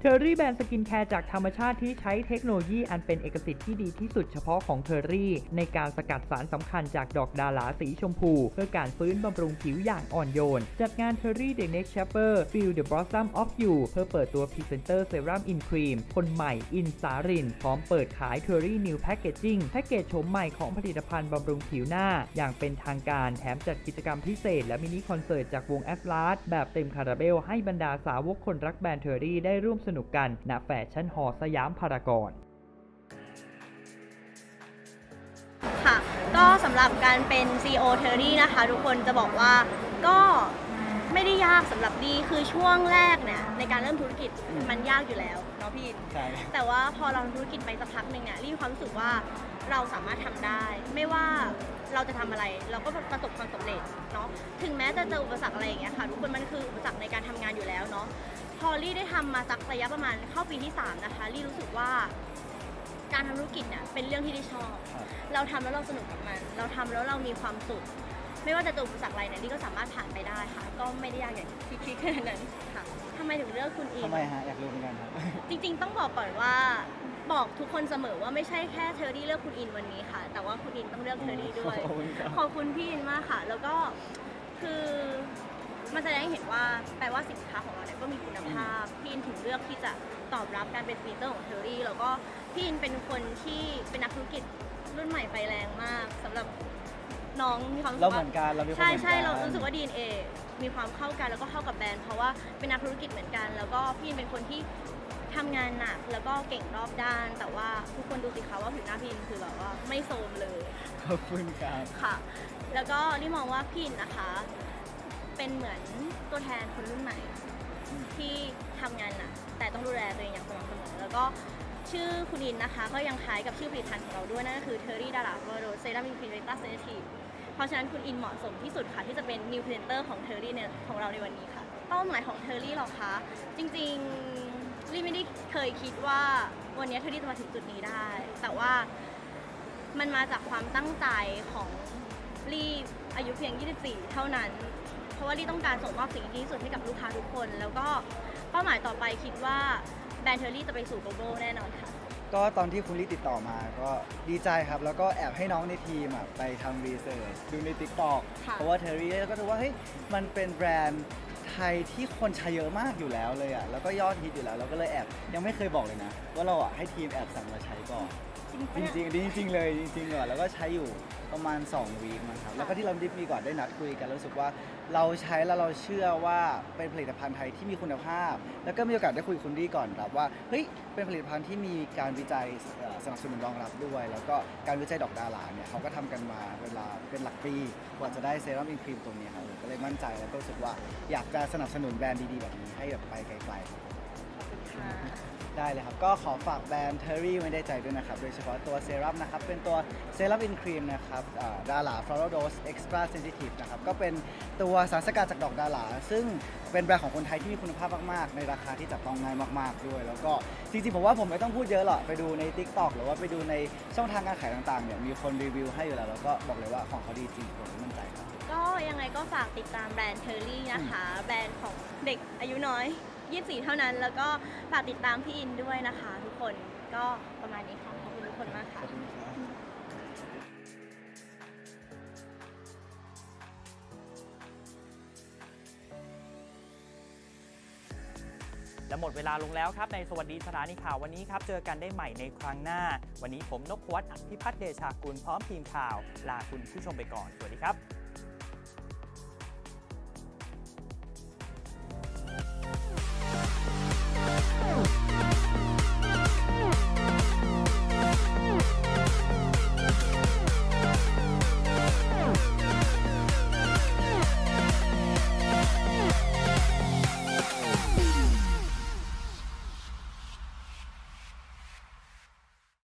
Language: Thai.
เทอรี่แบรนด์สกินแคร์จากธรรมชาติที่ใช้เทคโนโลยีอันเป็นเอกสิทธิ์ที่ดีที่สุดเฉพาะของเทอรี่ ในการสกัดสารสำคัญจากดอกดาราสีชมพู เพื่อการฟื้นบำรุงผิวอย่างอ่อนโยน จัดงานเทอรี่ The Next Chapter Feel the Blossom of You เพื่อเปิดตัวพรีเซนเตอร์เซรั่มอินครีมคนใหม่อินสาริน พร้อมเปิดขายเทอรี่นิวแพ c เกจจิ้งแพ็กเกจโฉมใหม่ของผลิตภัณฑ์บำรุงผิวหน้า อย่างเป็นทางการแถมจัดกิจกรรมพิเศษ และมินิคอนเสิร์ตจากวงแอสลาสแบบเต็มคาราเบลให้บรรดาสาวกคนรักแบรนด์เทอรี่ได้ร่วมสนุกกันณแฟชั่นฮอลล์สยามพารากอนค่ะก็สำหรับการเป็น CEO t e r r y นะคะ ทุกคนจะบอกว่าก็ไม่ได้ยากสำหรับดีคือช่วงแรกเนี่ยในการเริ่มธุรกิจมันยากอยู่แล้วเนาะพี่อินใช่แต่ว่าพอเราทำธุรกิจไปสักพักหนึ่งเนี่ยรีมีความรู้สึกว่าเราสามารถทำได้ ไม่ว่าเราจะทำอะไร เราก็ประสบความสำเร็จเนาะถึงแม้จะเจออุปสรรคอะไรอย่างเงี้ยค่ะทุกคนมันคืออุปสรรคในการทำงานอยู่แล้วเนาะ พอรี่ได้ทำมาสักระยะประมาณเข้าปีที่ 3 นะคะรี่รู้สึกว่าการทำธุรกิจเนี่ยเป็นเรื่องที่ได้ชอบครับเราทำแล้วเราสนุกกับมัน เราทำแล้วเรามีความสุข ไม่ว่าจะเจออุปสรรคอะไรเนี่ยลี่ก็สามารถผ่านไปได้ค่ะ ก็ไม่ได้ยากอย่างที่คิดขนาดนั้นค่ะทำไมถึงเลือกคุณอินทำไมฮะอยากรู้เหมือนกันครับจริง ๆ ต้องบอกก่อนว่าบอกทุกคนเสมอว่าไม่ใช่แค่เทอรี่เลือกคุณอินวันนี้ค่ะ แต่ว่าคุณอินต้องเลือกเทอรี่ด้วย ขอบคุณครับขอบคุณพี่อินมากค่ะ แล้วก็คือ มันแสดงให้เห็นว่าแปลว่าสินค้าของเราเนี่ยก็มีคุณภาพ พี่อินถึงเลือกที่จะตอบรับการเป็นพรีเซนเตอร์ของเทอรี่แล้วก็พี่อินเป็นคนที่เป็นนักธุรกิจรุ่นใหม่ไฟแรงมากสำหรับน้องมีความรู้สึเรากเหว่ามือนกันเรามีความใช่เหมือนใช่กันเรารู้สึกว่า DNA มีความเข้ากันแล้วก็เข้ากับแบรนด์เพราะว่าเป็นนักธุรกิจเหมือนกัน แล้วก็พี่เป็นคนที่ทำงานหนักแล้วก็เก่งรอบด้าน แต่ว่าทุกคนดูสิคะว่าผิวหน้าพี่อินคือแบบว่าไม่โทรมเลย ขอบคุณครับ ค่ะ แล้วก็นี่มองว่าพี่อินนะคะ เป็นเหมือนตัวแทนคนรุ่นใหม่ ที่ทำงานหนักแต่ต้องดูแลตัวเองอย่างสม่ำเสมอแล้วก็ชื่อคุณอินนะคะ ก็ยังคล้ายกับชื่อผลิตภัณฑ์ของเราด้วยนั่นก็คือ t e r r y d a r a v o r o Serum Infinita Sensitive เพราะฉะนั้นคุณอินเหมาะสมที่สุดค่ะ ที่จะเป็น new presenter ของ t e r r y เนี่ยของเราในวันนี้ค่ะ เป้าหมายของ t e r r y หรอคะ จริงๆลี่ไม่ได้เคยคิดว่าวันนี้ t e r r y จะมาถึงจุดนี้ได้ แต่ว่ามันมาจากความตั้งใจของลี่อายุเพียง 24 เท่านั้น เพราะว่าลี่ต้องการส่งมอบสิ่งที่ดีที่สุดให้กับลูกค้าทุกคน แล้วก็เป้าหมายต่อไปคิดว่าแบรนด์เทอรี่จะไปสู่ global แน่นอนค่ะ ก็ตอนที่คุณลิติดต่อมาก็ดีใจครับ แล้วก็แอบให้น้องในทีมอะไปทำรีเสิร์ชดูใน t ิ k t o k ค่ะ เพราะว่าเทอรี่แล้วก็ดูว่าเฮ้ยมันเป็นแบรนด์ไทยที่คนใช้เยอะมากอยู่แล้วเลยอะแล้วก็ยอดฮิตอยู่แล้วเราก็เลยแอบยังไม่เคยบอกเลยนะ ว่าเราอะให้ทีมแอบสั่งมาใช้ก่อน จริงจริงๆจริงๆเลยจริงๆเลยแล้วก็ใช้อยู่ประมาณ2วีคนะครับแล้วก็ที่เราดิฟมีก่อนได้นัดคุยกันรู้สึกว่าเราใช้แล้วเราเชื่อว่าเป็นผลิตภัณฑ์ไทยที่มีคุณภาพ แล้วก็มีโอกาสได้คุยกับคุณดีก่อนครับว่าเฮ้ยเป็นผลิตภัณฑ์ที่มีการวิจัยเอ่อสนับสนุนรองรับด้วย แล้วก็การวิจัยดอกดาราเนี่ยเขาก็ทำกันมาเวลาเป็นหลักปีกว่าจะได้เซรั่มอินครีมตัวนี้ครับผมก็เลยมั่นใจแล้วก็รู้สึกว่าอยากจะสนับสนุนแบรนด์ดีๆแบบนี้ให้แบบไปไกลๆครับๆค่ะ ได้เลยครับ ก็ขอฝากแบรนด์ Terry ไว้ในใจด้วยนะครับ โดยเฉพาะตัวเซรั่มนะครับ เป็นตัวเซรั่มอินครีมนะครับดารา Floral Dose Extra Sensitive นะครับ ก็เป็นตัวสารสกัดจากดอกดาราซึ่งเป็นแบรนด์ของคนไทยที่มีคุณภาพมากๆ ในราคาที่จับต้องง่ายมากๆด้วย แล้วก็จริงๆผมว่าผมไม่ต้องพูดเยอะหรอกไปดูใน TikTok หรือว่าไปดูในช่องทางการขายต่างๆเนี่ยมีคนรีวิวให้อยู่แล้วแล้วก็บอกเลยว่าของเขาดีจริงผมมั่นใจครับ ก็ยังไงก็ฝากติดตามแบรนด์เทอรี่นะคะ แบรนด์ของเด็กอายุน้อย 24 เท่านั้น แล้วก็ฝากติดตามพี่อินด้วยนะคะ ทุกคนก็ประมาณนี้ค่ะขอบคุณทุกคนมากค่ะ และหมดเวลาลงแล้วครับ ในสวัสดีสถานีข่าววันนี้ครับ เจอกันได้ใหม่ในครั้งหน้า วันนี้ผมนพวัฒน์อภิพัฒน์เดชากุลพร้อมทีมข่าว ลาคุณผู้ชมไปก่อน สวัสดีครับ